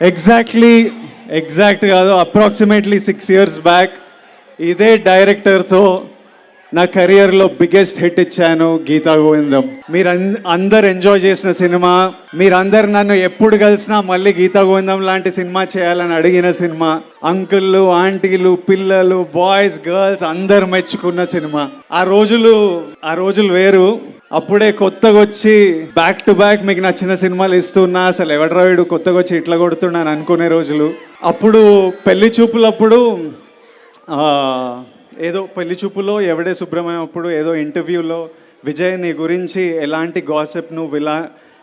Exactly exact కాదు. Approximately six years back ఇదే డైరెక్టర్తో నా కెరియర్లో బిగ్గెస్ట్ హిట్ ఇచ్చాను గీతా గోవిందం. మీరు అందరు ఎంజాయ్ చేసిన సినిమా మీరందరు నన్ను ఎప్పుడు కలిసినా మళ్ళీ గీతా గోవిందం లాంటి సినిమా చేయాలని అడిగిన సినిమా అంకుల్లు ఆంటీలు పిల్లలు బాయ్స్ గర్ల్స్ అందరు మెచ్చుకున్న సినిమా. ఆ రోజులు ఆ రోజులు వేరు. అప్పుడే కొత్తగా వచ్చి బ్యాక్ టు బ్యాక్ మీకు నచ్చిన సినిమాలు ఇస్తున్నా. అసలు ఎవడరా వీడు కొత్తగా వచ్చి ఇట్లా కొడుతున్నాను అనుకునే రోజులు. అప్పుడు పెళ్ళి చూపులప్పుడు ఏదో పెళ్ళి చూపులో ఎవడే సుబ్రహ్మణ్యం అప్పుడు ఏదో ఇంటర్వ్యూలో విజయ్ నీ గురించి ఎలాంటి గాసెప్ నువ్వు విలా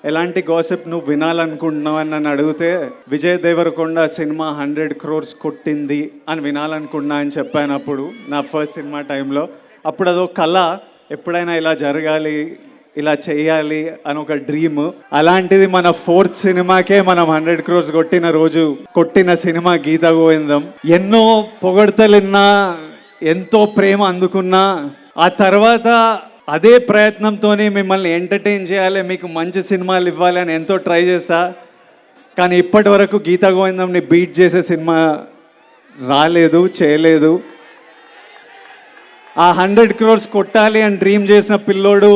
ఎలాంటి గాసెప్ నువ్వు వినాలనుకుంటున్నావు? అని నన్ను అడిగితే విజయ్ దేవరకొండ సినిమా హండ్రెడ్ క్రోర్స్ కొట్టింది అని వినాలనుకున్నా అని చెప్పాను అప్పుడు నా ఫస్ట్ సినిమా టైంలో అప్పుడు అదో కళ ఎప్పుడైనా ఇలా జరగాలి ఇలా చేయాలి అని ఒక డ్రీమ్ అలాంటిది మన ఫోర్త్ సినిమాకే మనం హండ్రెడ్ క్రోర్స్ కొట్టిన రోజు కొట్టిన సినిమా గీత గోవిందం. ఎన్నో పొగడతలున్నా ఎంతో ప్రేమ అందుకున్నా ఆ తర్వాత అదే ప్రయత్నంతోనే మిమ్మల్ని ఎంటర్టైన్ చేయాలి మీకు మంచి సినిమాలు ఇవ్వాలి అని ఎంతో ట్రై చేశా. కానీ ఇప్పటి వరకు గీతా గోవిందంని బీట్ చేసే సినిమా రాలేదు చేయలేదు. ఆ హండ్రెడ్ క్రోర్స్ కొట్టాలి అని డ్రీమ్ చేసిన పిల్లోడు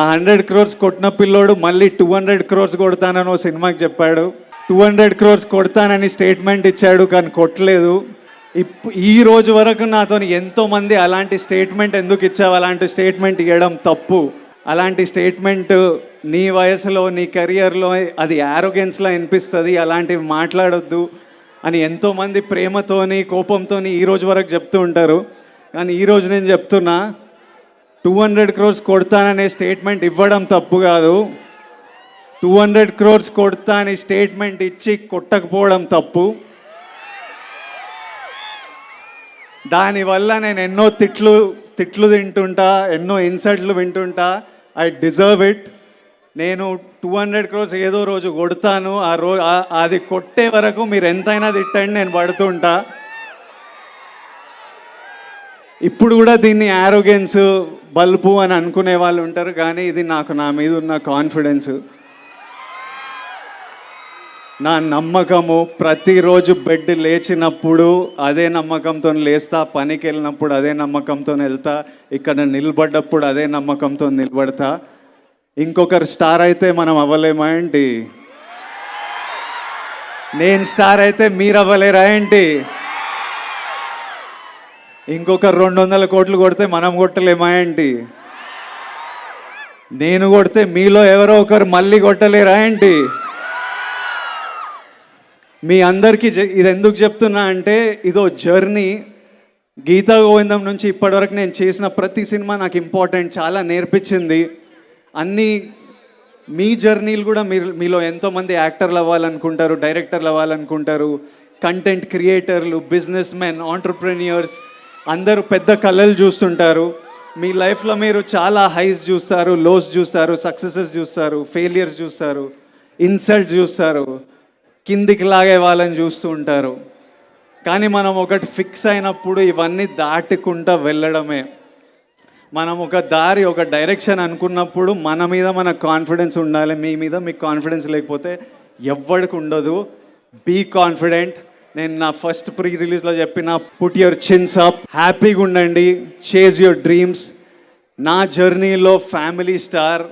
ఆ హండ్రెడ్ క్రోర్స్ కొట్టిన పిల్లోడు మళ్ళీ టూ హండ్రెడ్ క్రోర్స్ కొడతానని ఓ సినిమాకి చెప్పాడు. టూ హండ్రెడ్ క్రోర్స్ కొడతానని స్టేట్మెంట్ ఇచ్చాడు కానీ కొట్టలేదు. ఇప్ ఈ రోజు వరకు నాతో ఎంతోమంది అలాంటి స్టేట్మెంట్ ఎందుకు ఇచ్చావు? అలాంటి స్టేట్మెంట్ ఇవ్వడం తప్పు. అలాంటి స్టేట్మెంట్ నీ వయసులో నీ కెరియర్లో అది యారోగెన్స్లో అనిపిస్తుంది అలాంటివి మాట్లాడొద్దు అని ఎంతోమంది ప్రేమతోని కోపంతోని ఈ రోజు వరకు చెప్తూ ఉంటారు. కానీ ఈరోజు నేను చెప్తున్నా టూ హండ్రెడ్ క్రోర్స్ కొడతాననే స్టేట్మెంట్ ఇవ్వడం తప్పు కాదు. టూ హండ్రెడ్ క్రోర్స్ కొడతా అని స్టేట్మెంట్ ఇచ్చి కొట్టకపోవడం తప్పు. దానివల్ల నేను ఎన్నో తిట్లు తిట్లు తింటుంటా ఎన్నో ఇన్సల్ట్లు వింటుంటా. I deserve it. నేను టూ హండ్రెడ్ క్రోర్స్ ఏదో రోజు కొడతాను. ఆ రో అది కొట్టే వరకు మీరు ఎంతైనా తిట్టండి నేను పడుతుంటా. ఇప్పుడు కూడా దీన్ని యారోగెన్స్ బల్బు అని అనుకునే వాళ్ళు ఉంటారు కానీ ఇది నాకు నా మీద ఉన్న కాన్ఫిడెన్స్ నా నమ్మకము ప్రతిరోజు బెడ్ లేచినప్పుడు అదే నమ్మకంతో లేస్తా పనికి వెళ్ళినప్పుడు అదే నమ్మకంతో వెళ్తా ఇక్కడ నిలబడ్డప్పుడు అదే నమ్మకంతో నిలబడతా. ఇంకొకరు స్టార్ అయితే మనం అవ్వలేమా ఏంటి? నేను స్టార్ అయితే మీరు అవ్వలేరా ఏంటి? ఇంకొక రెండు వందల కోట్లు కొడితే మనం కొట్టలేమా ఏంటి? నేను కొడితే మీలో ఎవరో ఒకరు మళ్ళీ కొట్టలేరా ఏంటి? మీ అందరికీ ఇది ఎందుకు చెప్తున్నా అంటే ఇదో జర్నీ. గీతా గోవిందం నుంచి ఇప్పటివరకు నేను చేసిన ప్రతి సినిమా నాకు ఇంపార్టెంట్ చాలా నేర్పించింది. అన్నీ మీ జర్నీలు కూడా మీరు మీలో ఎంతోమంది యాక్టర్లు అవ్వాలనుకుంటారు డైరెక్టర్లు అవ్వాలనుకుంటారు. కంటెంట్ క్రియేటర్లు బిజినెస్ మెన్ ఆంటర్ప్రెన్యూర్స్ అందరూ పెద్ద కళలు చూస్తుంటారు. మీ లైఫ్లో మీరు చాలా హైస్ చూస్తారు లోస్ చూస్తారు సక్సెసెస్ చూస్తారు ఫెయిలియర్స్ చూస్తారు ఇన్సల్ట్ చూస్తారు కిందికి లాగే వాళ్ళని చూస్తూ ఉంటారు. కానీ మనం ఒకటి ఫిక్స్ అయినప్పుడు ఇవన్నీ దాటుకుంటా వెళ్ళడమే. మనం ఒక దారి ఒక డైరెక్షన్ అనుకున్నప్పుడు మన మీద మన కాన్ఫిడెన్స్ ఉండాలి. మీ మీద మీకు కాన్ఫిడెన్స్ లేకపోతే ఎవ్వడికి ఉండదు. బీ కాన్ఫిడెంట్ నేను నా ఫస్ట్ ప్రీ రిలీజ్లో చెప్పిన పుట్ యువర్ చిన్స్ అప్ హ్యాపీగా ఉండండి చేజ్ యువర్ డ్రీమ్స్ నా జర్నీలో ఫ్యామిలీ స్టార్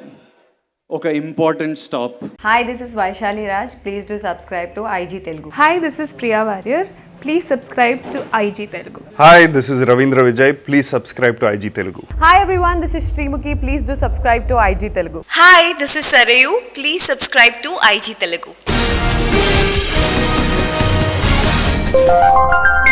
ఒక important stop hi this is Vaishali Raj please do subscribe to IG Telugu hi this is Priya Warrier please subscribe to IG Telugu hi this is Ravindra Vijay please subscribe to IG Telugu hi everyone this is Sreemukhi please do subscribe to IG Telugu hi this is Sareyu please subscribe to IG Telugu Thank you.